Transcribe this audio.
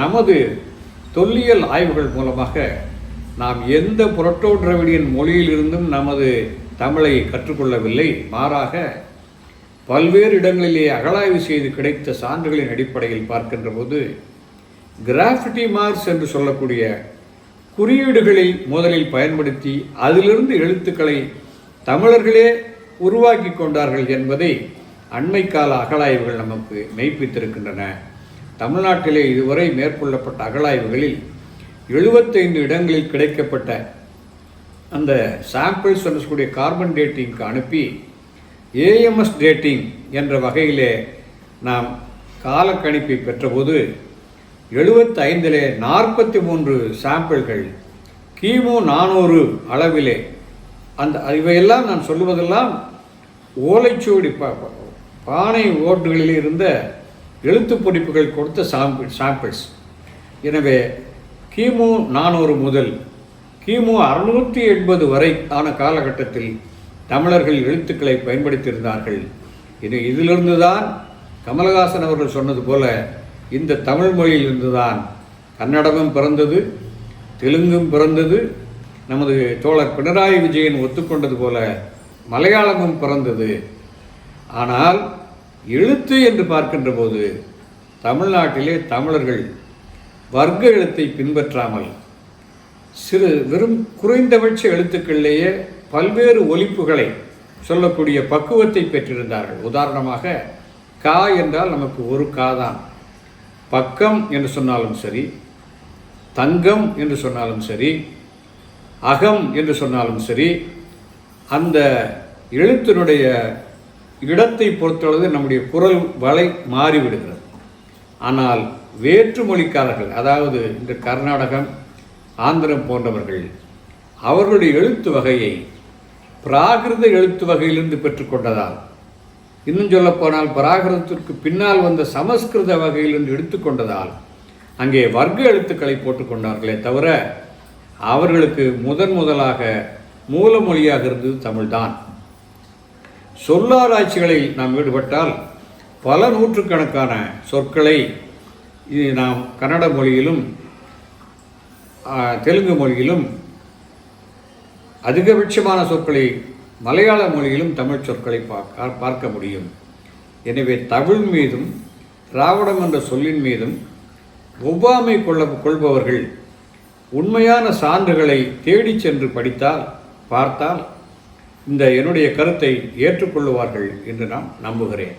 நமது தொல்லியல் ஆய்வுகள் மூலமாக நாம் எந்த புரட்டோ திராவிடியன் மொழியிலிருந்தும் நமது தமிழை கற்றுக்கொள்ளவில்லை. மாறாக பல்வேறு இடங்களிலே அகழாய்வு செய்து கிடைத்த சான்றுகளின் அடிப்படையில் பார்க்கின்ற போது கிராஃபிட்டி மார்க்ஸ் என்று சொல்லக்கூடிய குறியீடுகளை முதலில் பயன்படுத்தி அதிலிருந்து எழுத்துக்களை தமிழர்களே உருவாக்கி கொண்டார்கள் என்பதை அண்மைக்கால அகழாய்வுகள் நமக்கு மெய்ப்பித்திருக்கின்றன. தமிழ்நாட்டிலே இதுவரை மேற்கொள்ளப்பட்ட அகழாய்வுகளில் எழுபத்தைந்து இடங்களில் கிடைக்கப்பட்ட அந்த சாம்பிள்ஸ் சொல்லக்கூடிய கார்பன் டேட்டிங்க்கு அனுப்பி ஏஎம்எஸ் டேட்டிங் என்ற வகையிலே நாம் காலக்கணிப்பை பெற்றபோது எழுபத்தைந்திலே நாற்பத்தி மூன்று சாம்பிள்கள் கிமு நானூறு அளவிலே அந்த இவையெல்லாம் நான் சொல்லுவதெல்லாம் ஓலைச்சுவடி ப- பானை ஓட்டுகளில் இருந்த எழுத்துப் பொடிப்புகள் கொடுத்த சாம்பிள் சாம்பிள்ஸ் எனவே கிமு நானூறு முதல் கிமு அறுநூற்றி எண்பது வரை ஆன காலகட்டத்தில் தமிழர்கள் எழுத்துக்களை பயன்படுத்தியிருந்தார்கள். இது இதிலிருந்து தான் கமலஹாசன் அவர்கள் சொன்னது போல இந்த தமிழ் மொழியிலிருந்து தான் கன்னடமும் பிறந்தது தெலுங்கும் பிறந்தது நமது தோழர் பினராயி விஜயன் ஒத்துக்கொண்டது போல மலையாளமும் பிறந்தது. ஆனால் எழுத்து என்று பார்க்கின்ற போது தமிழ்நாட்டிலே தமிழர்கள் வர்க்க எழுத்தை பின்பற்றாமல் சிறு வெறும் குறைந்தபட்ச எழுத்துக்களிலேயே பல்வேறு ஒலிப்புகளை சொல்லக்கூடிய பக்குவத்தை பெற்றிருந்தார்கள். உதாரணமாக கா என்றால் நமக்கு ஒரு கா தான். பக்கம் என்று சொன்னாலும் சரி தங்கம் என்று சொன்னாலும் சரி அகம் என்று சொன்னாலும் சரி அந்த எழுத்தினுடைய இடத்தை பொறுத்தளவு நம்முடைய குரல் வலை மாறிவிடுகிறது. ஆனால் வேற்று மொழிக்காரர்கள் அதாவது இந்த கர்நாடகம் ஆந்திரம் போன்றவர்கள் அவர்களுடைய எழுத்து வகையை பிராகிருத எழுத்து வகையிலிருந்து பெற்றுக்கொண்டதால் இன்னும் சொல்லப்போனால் பிராகிருதத்திற்கு பின்னால் வந்த சமஸ்கிருத வகையிலிருந்து எடுத்துக்கொண்டதால் அங்கே வர்க்க எழுத்துக்களை போட்டுக்கொண்டார்களே தவிர அவர்களுக்கு முதன் முதலாக மூலமொழியாக இருந்தது தமிழ்தான். சொல்லாராய்ச்சிகளில் நாம் ஈடுபட்டால் பல நூற்றுக்கணக்கான சொற்களை இது நாம் கன்னட மொழியிலும் தெலுங்கு மொழியிலும் அதிகபட்சமான சொற்களை மலையாள மொழியிலும் தமிழ் சொற்களை பார்க்க பார்க்க முடியும். எனவே தமிழ் மீதும் திராவிடம் என்ற சொல்லின் மீதும் ஒவ்வாமை கொள்ள கொள்பவர்கள் உண்மையான சான்றுகளை தேடிச் சென்று படித்தால் பார்த்தால் இந்த என்னுடைய கருத்தை ஏற்றுக்கொள்ளுவார்கள் என்று நான் நம்புகிறேன்.